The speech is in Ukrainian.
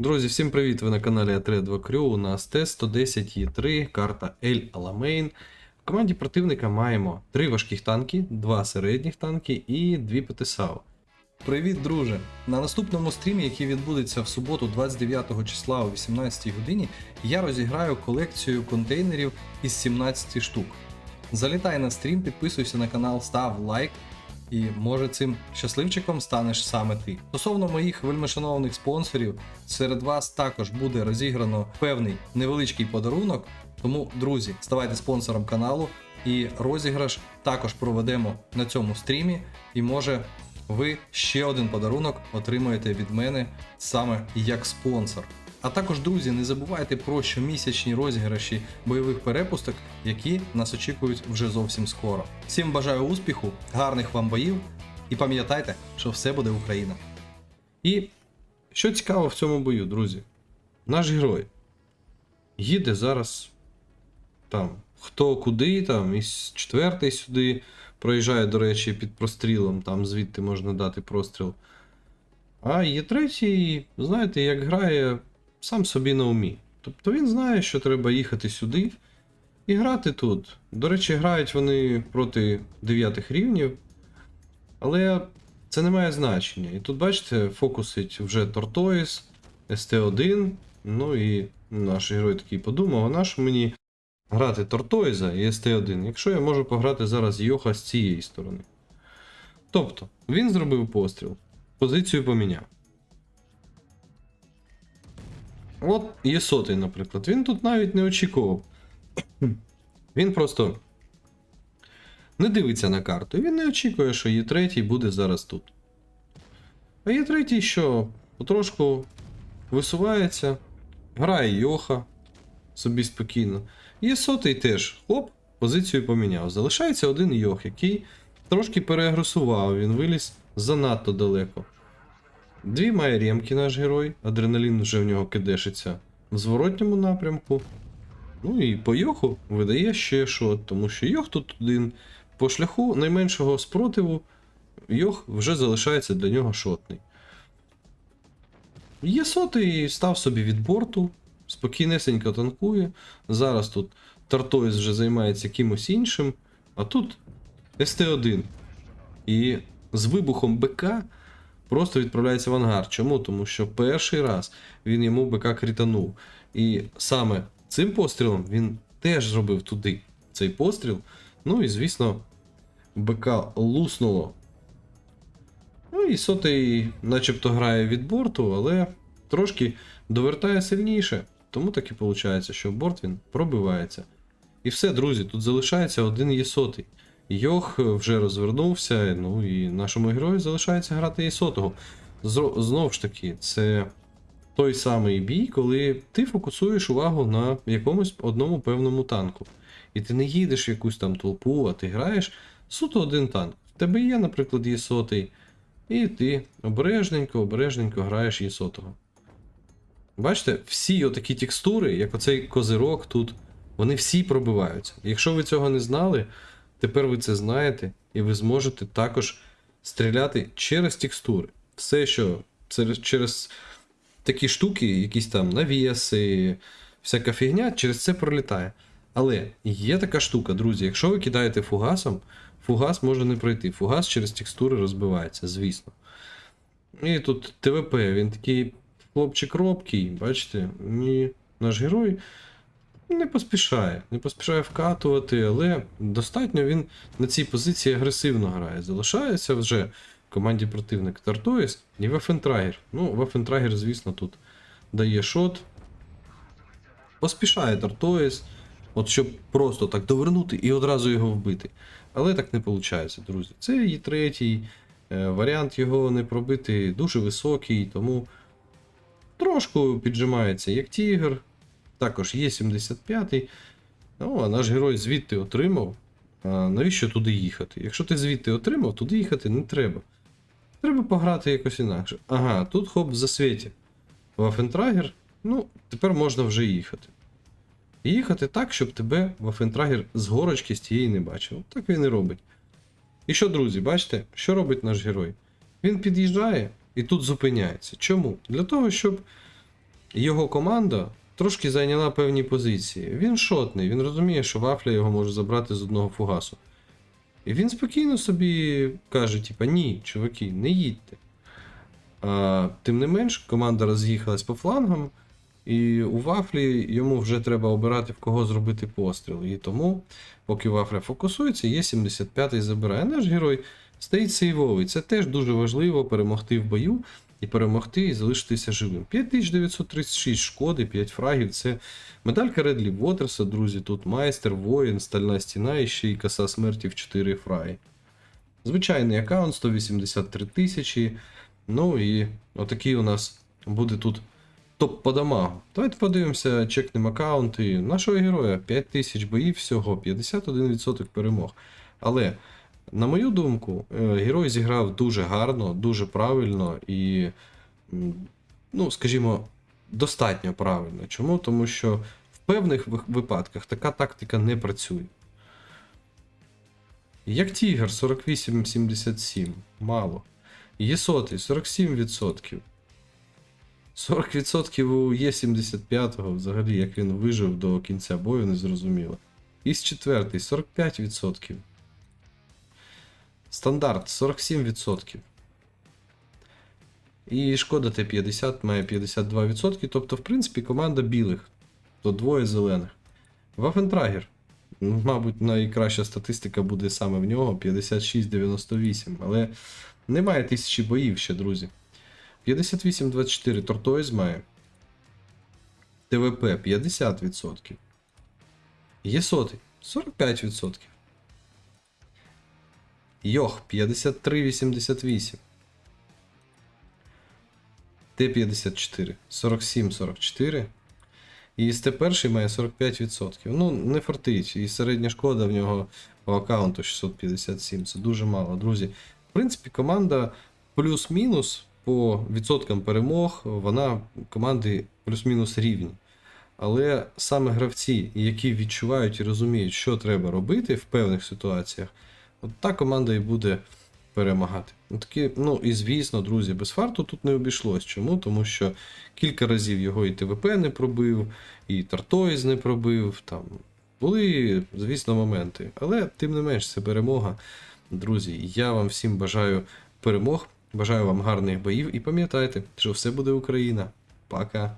Друзі, всім привіт! Ви на каналі А32 Crew. У нас Т-110 Е3, карта El Alamein. В команді противника маємо три важких танки, два середніх танки і дві ПТСАУ. Привіт, друже! На наступному стрімі, який відбудеться в суботу, 29 числа о 18 годині, я розіграю колекцію контейнерів із 17 штук. Залітай на стрім, підписуйся на канал, став лайк. І може цим щасливчиком станеш саме ти. Стосовно моїх вельмишановних спонсорів, серед вас також буде розіграно певний невеличкий подарунок. Тому, друзі, ставайте спонсором каналу і розіграш також проведемо на цьому стрімі. І може ви ще один подарунок отримаєте від мене саме як спонсор. А також, друзі, не забувайте про щомісячні розіграші бойових перепусток, які нас очікують вже зовсім скоро. Всім бажаю успіху, гарних вам боїв і пам'ятайте, що все буде Україна. І що цікаво в цьому бою, друзі, наш герой їде зараз там хто куди, там із четвертий сюди проїжджає, до речі, під прострілом, там звідти можна дати простріл. А є третій, знаєте, як грає сам собі на умі. Тобто він знає, що треба їхати сюди і грати тут. До речі, грають вони проти 9 рівнів, але це не має значення. І тут, бачите, фокусить вже Tortoise, ST1. Ну і наш герой такий подумав, а нащо мені грати Тортойза і ST1, якщо я можу пограти зараз Йоха з цієї сторони. Тобто, він зробив постріл, позицію поміняв. От є сотий, наприклад. Він тут навіть не очікував. Він просто не дивиться на карту. Він не очікує, що є третій буде зараз тут. А є третій, що потрошку висувається, грає Йоха собі спокійно. Є сотий теж. Хлоп, позицію поміняв. Залишається один Йох, який трошки переагресував, він виліз занадто далеко. Дві має ремки наш герой, адреналін вже в нього кидешиться в зворотньому напрямку. Ну і по Йоху видає ще шот, тому що Йох тут один. По шляху найменшого спротиву Йох вже залишається для нього шотний. Є сотий став собі від борту, спокійнесенько танкує. Зараз тут Тартойс вже займається кимось іншим, а тут СТ1. І з вибухом БК просто відправляється в ангар. Чому? Тому що перший раз він йому БК крітанув. І саме цим пострілом він теж зробив туди цей постріл. Ну і звісно, БК луснуло. Ну і сотий, начебто, грає від борту, але трошки довертає сильніше. Тому так і виходить, що борт він пробивається. І все, друзі, тут залишається один єсотий. Йох вже розвернувся, ну і нашому герою залишається грати єсотого. Зро- Знову ж таки, це той самий бій, коли ти фокусуєш увагу на якомусь одному певному танку. І ти не їдеш в якусь там толпу, а ти граєш суто один танк. В тебе є, наприклад, єсотий, і ти обережненько, обережненько граєш єсотого. Бачите, всі отакі текстури, як оцей козирок тут, вони всі пробиваються. Якщо ви цього не знали, тепер ви це знаєте, і ви зможете також стріляти через текстури. Все, що через, такі штуки, якісь там навіси, всяка фігня, через це пролітає. Але є така штука, друзі, якщо ви кидаєте фугасом, фугас може не пройти. Фугас через текстури розбивається, звісно. І тут ТВП, він такий хлопчик робкий, бачите, і наш герой не поспішає, не поспішає вкатувати, але достатньо він на цій позиції агресивно грає. Залишається вже в команді противник Тартоїс і Вефентрагер. Ну, Вефентрагер, звісно, тут дає шот. Поспішає Тартоїс, от щоб просто так довернути і одразу його вбити. Але так не виходить, друзі. Це і третій. е, Варіант його не пробити дуже високий, тому трошку піджимається як тігр. Також є 75-й. Ну, а наш герой звідти отримав. А навіщо туди їхати? Якщо ти звідти отримав, туди їхати не треба. Треба пограти якось інакше. Ага, тут хоп в засвіті. Вафентрагер. Ну, тепер можна вже їхати. Їхати так, щоб тебе Вафентрагер з горочки з тієї не бачив. Так він і робить. І що, друзі, бачите, що робить наш герой? Він під'їжджає і тут зупиняється. Чому? Для того, щоб його команда трошки зайняла певні позиції. Він шотний, він розуміє, що вафля його може забрати з одного фугасу. І він спокійно собі каже: типа, ні, чуваки, не їдьте. А, тим не менш, команда роз'їхалась по флангам, і у вафлі йому вже треба обирати, в кого зробити постріл. І тому, поки вафля фокусується, є 75-й забирає. Наш герой стоїть сейвовий. Це теж дуже важливо перемогти в бою і перемогти і залишитися живим. 5936 шкоди, 5 фрагів. Це медалька Редлі Вотерса, друзі. Тут майстер, воїн, стальна стіна і ще й коса смерті в 4 фраги. Звичайний аккаунт 183 тисячі. Ну і отакий у нас буде тут топ по дамагу. Давайте подивимося, чекнемо аккаунти нашого героя. 5 тисяч боїв всього, 51% перемог. Але, на мою думку, е, герой зіграв дуже гарно, дуже правильно і, ну, скажімо, достатньо правильно. Чому? Тому що в певних випадках така тактика не працює. Як Тігр 48-77, мало. Є сотий 47%. 40% у Є75 взагалі, як він вижив до кінця бою, не зрозуміло. Із четвертий 45%. Стандарт 47%. І шкода Т50 має 52%. Тобто, в принципі, команда білих. То двоє зелених. Вафентрагер. Ну, Мабуть, найкраща статистика буде саме в нього 56-98. Але немає тисячі боїв ще, друзі. 58-24 Тортоїз має. ТВП 50%. Є сотий 45%. Йох 53-88. Т54 47-44. І СТ1 має 45%. Ну, не фартить. І середня шкода в нього по аккаунту 657. Це дуже мало, друзі. В принципі, команда плюс-мінус по відсоткам перемог, вона команди плюс-мінус рівні. Але саме гравці, які відчувають і розуміють, що треба робити в певних ситуаціях, от та команда і буде перемагати. Ну, такі, ну і звісно, друзі, без фарту тут не обійшлось. Чому? Тому що кілька разів його і ТВП не пробив, і Тартоїз не пробив. Там були, звісно, моменти. Але тим не менш, це перемога. Друзі, я вам всім бажаю перемог, бажаю вам гарних боїв і пам'ятайте, що все буде Україна. Пока.